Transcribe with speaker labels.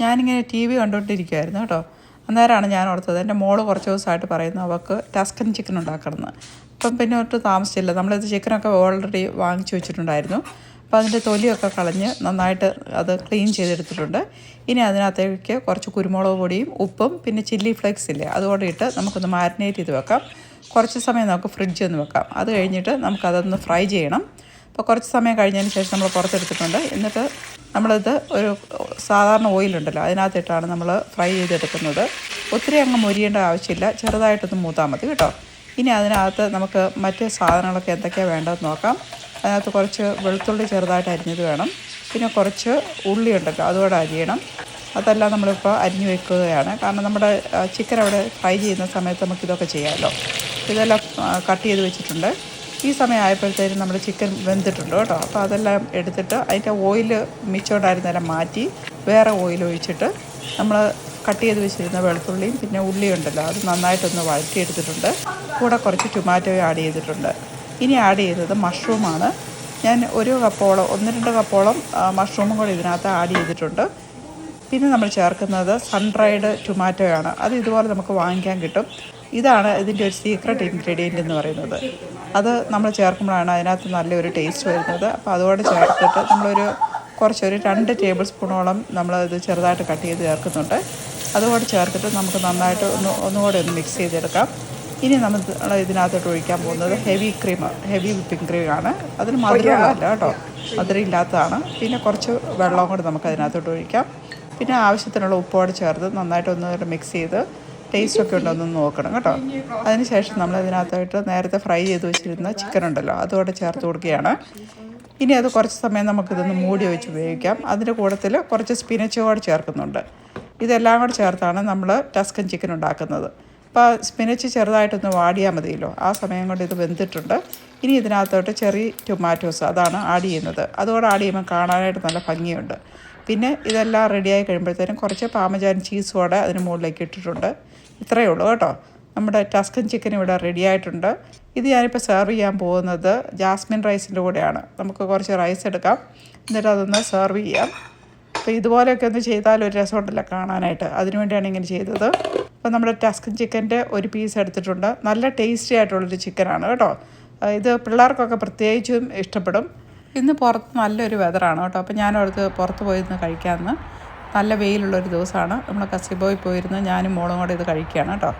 Speaker 1: ഞാനിങ്ങനെ T V കണ്ടുകൊണ്ടിരിക്കുമായിരുന്നു കേട്ടോ. അന്നേരമാണ് ഞാൻ ഓർത്തത്. എന്റെ മോൾ കുറച്ച് ദിവസമായിട്ട് പറയുന്നു അവൾക്ക് ടസ്കൻ ചിക്കൻ ഉണ്ടാക്കണമെന്ന്. അപ്പം പിന്നെ ഒട്ടും താമസിച്ചില്ല. നമ്മളിത് ചിക്കനൊക്കെ ഓൾറെഡി വാങ്ങിച്ചു വെച്ചിട്ടുണ്ടായിരുന്നു. അപ്പോൾ അതിന്റെ തൊലിയൊക്കെ കളഞ്ഞ് നന്നായിട്ട് അത് ക്ലീൻ ചെയ്തെടുത്തിട്ടുണ്ട്. ഇനി അതിനകത്തേക്ക് കുറച്ച് കുരുമുളക് പൊടിയും ഉപ്പും പിന്നെ ചില്ലി ഫ്ലേക്സ് ഇല്ലേ അതുകൂടെ ഇട്ട് നമുക്കൊന്ന് മാരിനേറ്റ് ചെയ്ത് വെക്കാം. കുറച്ച് സമയം നമുക്ക് ഫ്രിഡ്ജ് ഒന്ന് വെക്കാം. അത് കഴിഞ്ഞിട്ട് നമുക്കതൊന്ന് ഫ്രൈ ചെയ്യണം. അപ്പോൾ കുറച്ച് സമയം കഴിഞ്ഞതിന് ശേഷം നമ്മൾ പുറത്തെടുത്തിട്ടുണ്ട്. എന്നിട്ട് നമ്മളിത് ഒരു സാധാരണ ഓയിലുണ്ടല്ലോ അതിനകത്തിട്ടാണ് നമ്മൾ ഫ്രൈ ചെയ്തെടുക്കുന്നത്. ഒത്തിരി അങ്ങ് മൊരിയേണ്ട ആവശ്യമില്ല ചെറുതായിട്ടൊന്ന് മൂത്താൽ മതി കേട്ടോ. ഇനി അതിനകത്ത് നമുക്ക് മറ്റ് സാധനങ്ങളൊക്കെ എന്തൊക്കെയാണ് വേണ്ടതെന്ന് നോക്കാം. അതിനകത്ത് കുറച്ച് വെളുത്തുള്ളി ചെറുതായിട്ട് അരിഞ്ഞത് വേണം. പിന്നെ കുറച്ച് ഉള്ളി ഉണ്ടല്ലോ അതുകൂടെ അരിയണം. അതെല്ലാം നമ്മളിപ്പോൾ അരിഞ്ഞു വെക്കുകയാണ്. കാരണം നമ്മുടെ ചിക്കൻ അവിടെ ഫ്രൈ ചെയ്യുന്ന സമയത്ത് നമുക്കിതൊക്കെ ചെയ്യാമല്ലോ. ഇതെല്ലാം കട്ട് ചെയ്ത് വെച്ചിട്ടുണ്ട്. ഈ സമയം ആയപ്പോഴത്തേനും നമ്മുടെ ചിക്കൻ വെന്തിട്ടുണ്ട് കേട്ടോ. അപ്പോൾ അതെല്ലാം എടുത്തിട്ട് അതിന്റെ ഓയിൽ മിച്ചോണ്ടായിരുന്നേരം മാറ്റി വേറെ ഓയിൽ ഒഴിച്ചിട്ട് നമ്മൾ കട്ട് ചെയ്ത് വെച്ചിരുന്ന വെളുത്തുള്ളിയും പിന്നെ ഉള്ളിയും ഉണ്ടല്ലോ അത് നന്നായിട്ടൊന്ന് വഴറ്റിയെടുത്തിട്ടുണ്ട്. കൂടെ കുറച്ച് ടൊമാറ്റോയും ആഡ് ചെയ്തിട്ടുണ്ട്. ഇനി ആഡ് ചെയ്തത് മഷ്റൂമാണ് ഞാൻ ഒരു കപ്പോളം ഒന്ന് രണ്ട് കപ്പോളം മഷ്റൂമും കൂടി ഇതിനകത്ത് ആഡ് ചെയ്തിട്ടുണ്ട്. പിന്നെ നമ്മൾ ചേർക്കുന്നത് സൺഡ്രൈഡ് ടൊമാറ്റോയാണ് അത് ഇതുപോലെ നമുക്ക് വാങ്ങിക്കാൻ കിട്ടും. ഇതാണ് ഇതിന്റെ ഒരു സീക്രട്ട് ഇൻഗ്രീഡിയന്റ് എന്ന് പറയുന്നത്. അത് നമ്മൾ ചേർക്കുമ്പോഴാണ് അതിനകത്ത് നല്ലൊരു ടേസ്റ്റ് വരുന്നത്. അപ്പോൾ അതോടെ ചേർത്തിട്ട് നമ്മളൊരു കുറച്ചൊരു രണ്ട് ടേബിൾ സ്പൂണോളം നമ്മൾ ഇത് ചെറുതായിട്ട് കട്ട് ചെയ്ത് ചേർക്കുന്നുണ്ട്. അതുകൂടെ ചേർത്തിട്ട് നമുക്ക് നന്നായിട്ട് ഒന്ന് ഒന്നുകൂടെ ഒന്ന് മിക്സ് ചെയ്തെടുക്കാം. ഇനി നമ്മൾ ഇതിനകത്തോട്ട് ഒഴിക്കാൻ പോകുന്നത് ഹെവി ക്രീം ഹെവി വിപ്പിംഗ് ക്രീമാണ് അതിന് മധുരമല്ല കേട്ടോ. മധുരം ഇല്ലാത്തതാണ്. പിന്നെ കുറച്ച് വെള്ളം കൂടി നമുക്ക് അതിനകത്തോട്ട് ഒഴിക്കാം. പിന്നെ ആവശ്യത്തിനുള്ള ഉപ്പോടെ ചേർത്ത് നന്നായിട്ട് ഒന്ന് മിക്സ് ചെയ്ത് ടേസ്റ്റ് ഒക്കെ ഉണ്ടോ എന്ന് നോക്കണം കേട്ടോ. അതിനുശേഷം നമ്മൾ അതിനകത്തായിട്ട് നേരത്തെ ഫ്രൈ ചെയ്ത് വെച്ചിരുന്ന ചിക്കൻ ഉണ്ടല്ലോ അതോടെ ചേർത്ത് കൊടുക്കുകയാണ്. ഇനി അത് കുറച്ച് സമയം നമുക്കിതൊന്ന് മൂടി വെച്ച് ഉപയോഗിക്കാം. അതിന്റെ കൂട്ടത്തിൽ കുറച്ച് സ്പിനച്ച് കൂടെ ചേർക്കുന്നുണ്ട്. ഇതെല്ലാം കൂടെ ചേർത്താണ് നമ്മൾ ടസ്കൻ ചിക്കൻ ഉണ്ടാക്കുന്നത്. അപ്പോൾ സ്പിനച്ച് ചെറുതായിട്ടൊന്ന് വാടിയാൽ മതിയല്ലോ. ആ സമയം കൊണ്ട് ഇത് വെന്തിട്ടുണ്ട്. ഇനി ഇതിനകത്തോട്ട് ചെറിയ ടൊമാറ്റോസ് അതാണ് ആഡ് ചെയ്യുന്നത്. അതുകൂടെ ആഡ് ചെയ്യുമ്പോൾ കാണാനായിട്ട് നല്ല ഭംഗിയുണ്ട്. പിന്നെ ഇതെല്ലാം റെഡിയായി കഴിയുമ്പോഴത്തേനും കുറച്ച് പാമജാൻ ചീസോടെ അതിന് മുകളിലേക്ക് ഇട്ടിട്ടുണ്ട്. ഇത്രയേ ഉള്ളൂ കേട്ടോ. നമ്മുടെ ടസ്കൻ ചിക്കൻ ഇവിടെ റെഡി ആയിട്ടുണ്ട്. ഇത് ഞാനിപ്പോൾ സെർവ് ചെയ്യാൻ പോകുന്നത് ജാസ്മിൻ റൈസിന്റെ കൂടെയാണ്. നമുക്ക് കുറച്ച് റൈസ് എടുക്കാം. എന്നിട്ട് അതൊന്ന് സെർവ് ചെയ്യാം. അപ്പോൾ ഇതുപോലെയൊക്കെ ഒന്ന് ചെയ്താൽ ഒരു രസമുണ്ടല്ലോ കാണാനായിട്ട്. അതിനുവേണ്ടിയാണ് ഇങ്ങനെ ചെയ്തത്. അപ്പോൾ നമ്മുടെ ടസ്കൻ ചിക്കന്റെ ഒരു പീസ് എടുത്തിട്ടുണ്ട്. നല്ല ടേസ്റ്റി ആയിട്ടുള്ളൊരു ചിക്കനാണ് കേട്ടോ. ഇത് പിള്ളേർക്കൊക്കെ പ്രത്യേകിച്ചും ഇഷ്ടപ്പെടും. ഇന്ന് പുറത്ത് നല്ലൊരു വെതറാണ് കേട്ടോ. അപ്പോൾ ഞാനവിടുത്തെ പുറത്ത് പോയിരുന്ന് കഴിക്കാമെന്ന്. നല്ല വെയിലുള്ളൊരു ദിവസമാണ്. നമ്മൾ കസിബോയിൽ പോയിരുന്ന് ഞാനും മോളും കൂടെ ഇത് കഴിക്കുകയാണ് കേട്ടോ.